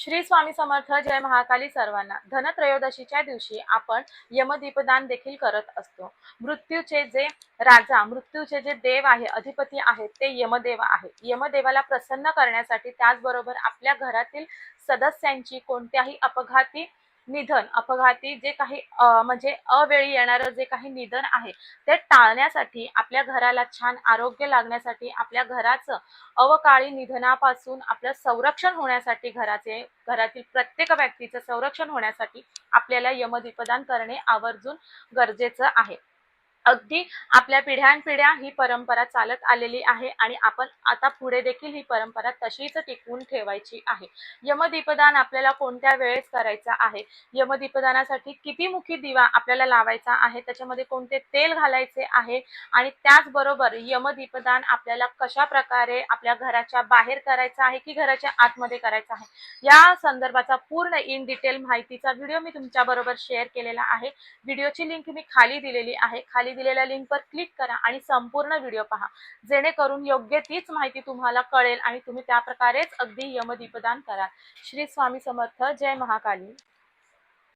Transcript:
श्री स्वामी समर्थ जय महाकाली सर्वांना. धनत्रयोदशीच्या दिवशी आपण यमदीपदान देखील करत असतो. मृत्यूचे जे राजा मृत्यूचे जे देव आहे अधिपती आहेत ते यमदेव आहे. यमदेवाला प्रसन्न करण्यासाठी त्याचबरोबर आपल्या घरातील सदस्यांची कोणत्याही अपघाती निधन अपघाती जे काही म्हणजे अवेळी येणारं जे काही निधन आहे ते टाळण्यासाठी आपल्या घराला छान आरोग्य लागण्यासाठी आपल्या घराचं अवकाळी निधनापासून आपलं संरक्षण होण्यासाठी घराचे घरातील प्रत्येक व्यक्तीचं संरक्षण होण्यासाठी आपल्याला यमदीपदान करणे आवर्जून गरजेचं आहे. अगदी आपल्या पिढ्यानपिढ्या ही परंपरा चालत आलेली आहे आणि आपण आता पुढे देखील ही परंपरा तशीच टिकवून ठेवायची आहे. यमदीपदान आपल्याला कोणत्या वेळेस करायचा आहे? यमदीपदानासाठी किती मुखी दिवा आपल्याला लावायचा आहे? त्याच्यामध्ये कोणते तेल घालायचे आहे? आणि त्याचबरोबर यमदीपदान आपल्याला कशा प्रकारे आपल्या घराच्या बाहेर करायचं आहे की घराच्या आतमध्ये करायचं आहे? या संदर्भाचा पूर्ण इन डिटेल माहितीचा व्हिडिओ मी तुमच्या बरोबर शेअर केलेला आहे. व्हिडिओची लिंक मी खाली दिलेली आहे. खाली दिलेल्या लिंकवर क्लिक करा आणि संपूर्ण व्हिडिओ पहा. जेणेकरून योग्य तीच माहिती तुम्हाला कळेल आणि तुम्ही त्याप्रकारेच अगदी यमदीपदान करा श्री स्वामी समर्थ. जय महाकाली.